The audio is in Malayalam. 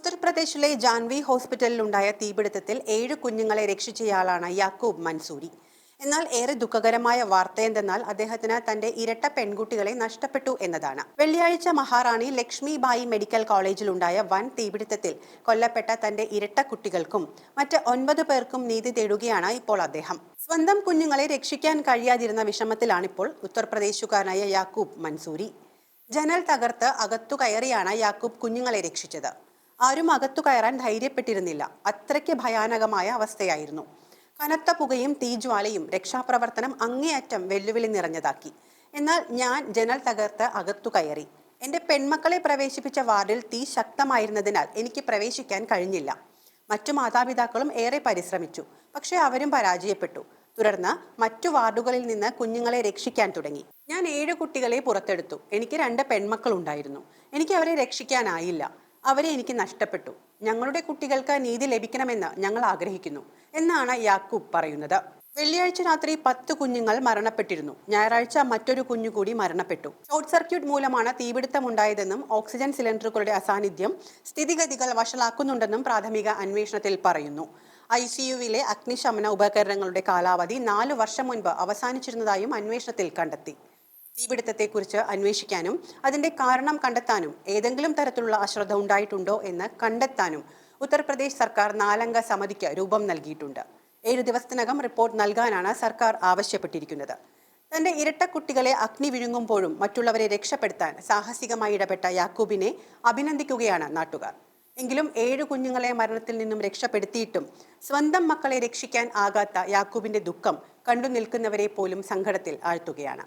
ഉത്തർപ്രദേശിലെ ജാൻവി ഹോസ്പിറ്റലിലുണ്ടായ തീപിടുത്തത്തിൽ ഏഴ് കുഞ്ഞുങ്ങളെ രക്ഷിച്ചയാളാണ് യാക്കൂബ് മൻസൂരി. എന്നാൽ ഏറെ ദുഃഖകരമായ വാർത്ത എന്തെന്നാൽ അദ്ദേഹത്തിന് തന്റെ ഇരട്ട പെൺകുട്ടികളെ നഷ്ടപ്പെട്ടു എന്നതാണ്. വെള്ളിയാഴ്ച മഹാറാണി ലക്ഷ്മിബായി മെഡിക്കൽ കോളേജിലുണ്ടായ വൻ തീപിടുത്തത്തിൽ കൊല്ലപ്പെട്ട തന്റെ ഇരട്ട കുട്ടികൾക്കും മറ്റ് ഒൻപത് പേർക്കും നീതി തേടുകയാണ് ഇപ്പോൾ അദ്ദേഹം. സ്വന്തം കുഞ്ഞുങ്ങളെ രക്ഷിക്കാൻ കഴിയാതിരുന്ന വിഷമത്തിലാണിപ്പോൾ ഉത്തർപ്രദേശുകാരനായ യാക്കൂബ് മൻസൂരി. ജനൽ തകർത്ത് അകത്തു കയറിയാണ് യാക്കൂബ് കുഞ്ഞുങ്ങളെ രക്ഷിച്ചത്. ആരും അകത്തു കയറാൻ ധൈര്യപ്പെട്ടിരുന്നില്ല. അത്രയ്ക്ക് ഭയാനകമായ അവസ്ഥയായിരുന്നു. കനത്ത പുകയും തീജ്വാലയും രക്ഷാപ്രവർത്തനം അങ്ങേയറ്റം വെല്ലുവിളി നിറഞ്ഞതാക്കി. എന്നാൽ ഞാൻ ജനൽ തകർത്ത് അകത്തു കയറി. എന്റെ പെൺമക്കളെ പ്രവേശിപ്പിച്ച വാർഡിൽ തീ ശക്തമായിരുന്നതിനാൽ എനിക്ക് പ്രവേശിക്കാൻ കഴിഞ്ഞില്ല. മറ്റു മാതാപിതാക്കളും ഏറെ പരിശ്രമിച്ചു. പക്ഷേ അവരും പരാജയപ്പെട്ടു. തുടർന്ന് മറ്റു വാർഡുകളിൽ നിന്ന് കുഞ്ഞുങ്ങളെ രക്ഷിക്കാൻ തുടങ്ങി. ഞാൻ ഏഴ് കുട്ടികളെ പുറത്തെടുത്തു. എനിക്ക് രണ്ട് പെൺമക്കളുണ്ടായിരുന്നു. എനിക്ക് അവരെ രക്ഷിക്കാനായില്ല. അവരെ എനിക്ക് നഷ്ടപ്പെട്ടു. ഞങ്ങളുടെ കുട്ടികൾക്ക് നീതി ലഭിക്കണമെന്ന് ഞങ്ങൾ ആഗ്രഹിക്കുന്നു എന്നാണ് യാക്കൂബ് പറയുന്നത്. വെള്ളിയാഴ്ച രാത്രി പത്ത് കുഞ്ഞുങ്ങൾ മരണപ്പെട്ടിരുന്നു. ഞായറാഴ്ച മറ്റൊരു കുഞ്ഞു കൂടി മരണപ്പെട്ടു. ഷോർട്ട് സർക്യൂട്ട് മൂലമാണ് തീപിടുത്തമുണ്ടായതെന്നും ഓക്സിജൻ സിലിണ്ടറുകളുടെ അസാന്നിധ്യം സ്ഥിതിഗതികൾ വഷളാക്കുന്നുണ്ടെന്നും പ്രാഥമിക അന്വേഷണത്തിൽ പറയുന്നു. ഐ സിയുവിലെ അഗ്നിശമന ഉപകരണങ്ങളുടെ കാലാവധി നാലു വർഷം മുൻപ് അവസാനിച്ചിരുന്നതായും അന്വേഷണത്തിൽ കണ്ടെത്തി. തീപിടുത്തത്തെക്കുറിച്ച് അന്വേഷിക്കാനും അതിന്റെ കാരണം കണ്ടെത്താനും ഏതെങ്കിലും തരത്തിലുള്ള അശ്രദ്ധ ഉണ്ടായിട്ടുണ്ടോ എന്ന് കണ്ടെത്താനും ഉത്തർപ്രദേശ് സർക്കാർ നാലംഗ സമിതിക്ക് രൂപം നൽകിയിട്ടുണ്ട്. ഏഴു ദിവസത്തിനകം റിപ്പോർട്ട് നൽകാനാണ് സർക്കാർ ആവശ്യപ്പെട്ടിരിക്കുന്നത്. തന്റെ ഇരട്ട കുട്ടികളെ അഗ്നി വിഴുങ്ങുമ്പോഴും മറ്റുള്ളവരെ രക്ഷപ്പെടുത്താൻ സാഹസികമായി ഇടപെട്ട യാക്കൂബിനെ അഭിനന്ദിക്കുകയാണ് നാട്ടുകാർ. എങ്കിലും ഏഴു കുഞ്ഞുങ്ങളെ മരണത്തിൽ നിന്നും രക്ഷപ്പെടുത്തിയിട്ടും സ്വന്തം മക്കളെ രക്ഷിക്കാൻ ആകാത്ത യാക്കൂബിന്റെ ദുഃഖം കണ്ടു നിൽക്കുന്നവരെ പോലും സങ്കടത്തിൽ ആഴ്ത്തുകയാണ്.